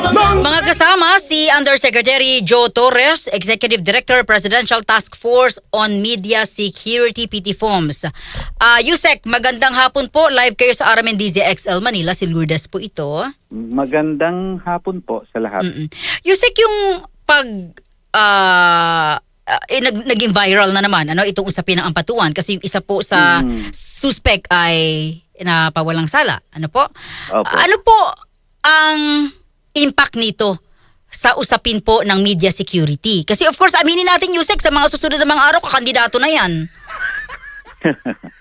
Mga kasama si Undersecretary Joe Torres, Executive Director, Presidential Task Force on Media Security PT Forms. Ah, Yusek, magandang hapon po. Live kayo sa RMN DZXL Manila. Si Lourdes po ito. Magandang hapon po sa lahat. Mm-mm. Yusek, yung pag ah, ah, eh, nag- naging viral na naman ano itong usapin ng ampatuan kasi yung isa po sa Mm. suspect ay napawalang sala. Ano po? Opo. Ano po ang impact nito sa usapin po ng media security? Kasi of course, aminin natin, Yusek, sa mga susunod na mga araw, kakandidato na yan.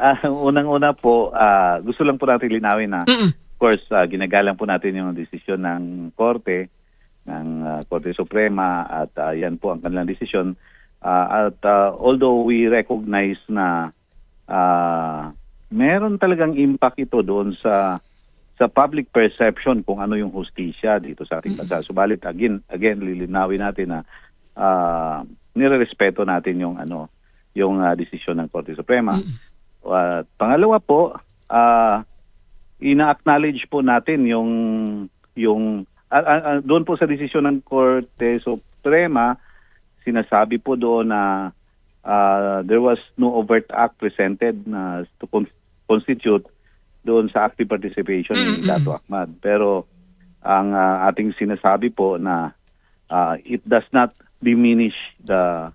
Ah, unang-una po, ah, gusto lang po natin linawin na, Mm-mm. of course, ah, ginagalang po natin yung desisyon ng Korte, ng ah, Korte Suprema, at ah, yan po ang kanilang desisyon. Ah, at ah, although we recognize na ah, meron talagang impact ito doon sa sa public perception kung ano yung hustisya dito sa ating bansa. Subalit again, again lilinawin natin na ah nirerespeto natin yung ano yung ah, desisyon ng Korte Suprema. At pangalawa po, ah ina-acknowledge po natin yung yung ah, ah, doon po sa desisyon ng Korte Suprema, sinasabi po doon na ah, there was no overt act presented na to con- constitute doon sa active participation ni Mm-mm. Dato Ahmad. Pero ang ah, ating sinasabi po na ah, it does not diminish the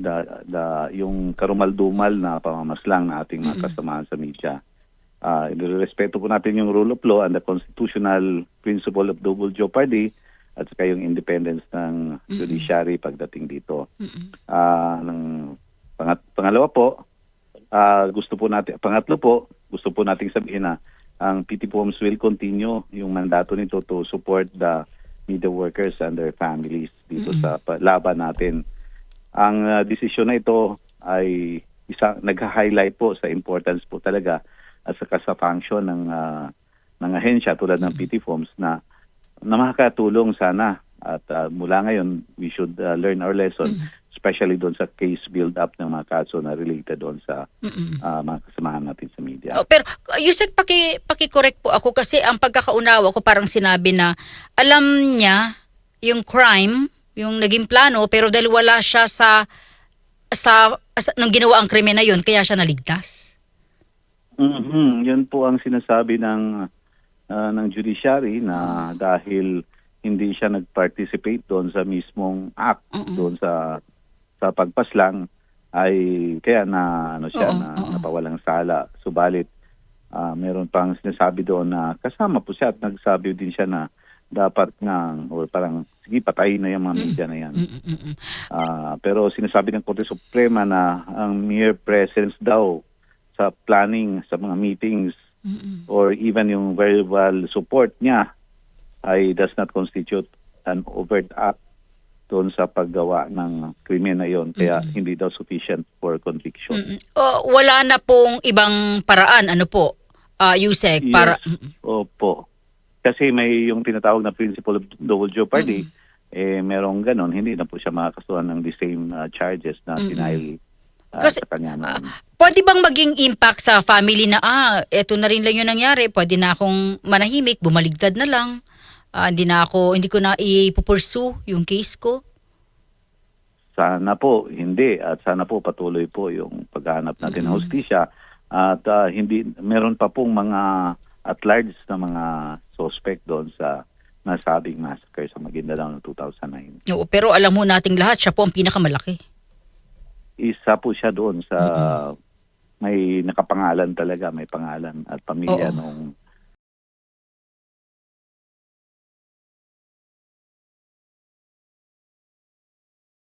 the the yung karumal-dumal na pamamaslang na ating mga kasamahan sa media. Uh, respeto po natin yung rule of law and the constitutional principle of double jeopardy at saka yung independence ng judiciary pagdating dito. Ah, ng pangat, pangalawa po, ah, gusto po natin pangatlo po, gusto po nating sabihin na ang PT Poms will continue yung mandato nito to support the media workers and their families dito sa pa- laban natin. Ang ah, desisyon na ito ay isa nag-highlight po sa importance po talaga at saka sa function ng ah, ng ahensya tulad ng PT Forms na na makakatulong sana. At ah, mula ngayon we should ah, learn our lesson especially doon sa case build up ng mga kaso na related doon sa Mm-mm. ah, mga kasamahan natin sa media. Oh, pero uh, Yusek, paki, paki-correct po ako kasi ang pagkakaunawa ko parang sinabi na alam niya yung crime, yung naging plano, pero dahil wala siya sa sa, sa nung ginawa ang krimen na yun, kaya siya naligtas. Mhm, Yun po ang sinasabi ng ah, ng judiciary na dahil hindi siya nag-participate doon sa mismong act doon sa sa pagpaslang ay kaya na ano siya Oo, na oo. napawalang sala. Subalit ah, meron pang sinasabi doon na kasama po siya at nagsabi din siya na dapat nga or parang sige patayin na yung mga media na yan. Ah, pero sinasabi ng Korte Suprema na ang mere presence daw sa planning sa mga meetings or even yung verbal support niya ay does not constitute an overt act doon sa paggawa ng krimen na yon kaya hindi daw sufficient for conviction. Mm-mm. Oh, wala na pong ibang paraan, ano po, uh, Yusek, para... Yes. Opo. Kasi may yung tinatawag na principle of double jeopardy, eh merong ganon, hindi na po siya makakasuhan ng the same uh, charges na sinayli uh, Kasi, sa kanya noon. Pwede bang maging impact sa family na, ah, eto na rin lang yung nangyari, pwede na akong manahimik, bumaligtad na lang, Ah, hindi na ako, hindi ko na ipupursue yung case ko. Sana po hindi at sana po patuloy po yung paghahanap natin ng hustisya at ah, hindi meron pa pong mga at large na mga suspect doon sa nasabing massacre sa Maguindanao noong 2009. Oo, pero alam mo nating lahat, siya po ang pinakamalaki. Isa po siya doon sa may nakapangalan talaga, may pangalan at pamilya Oo. nung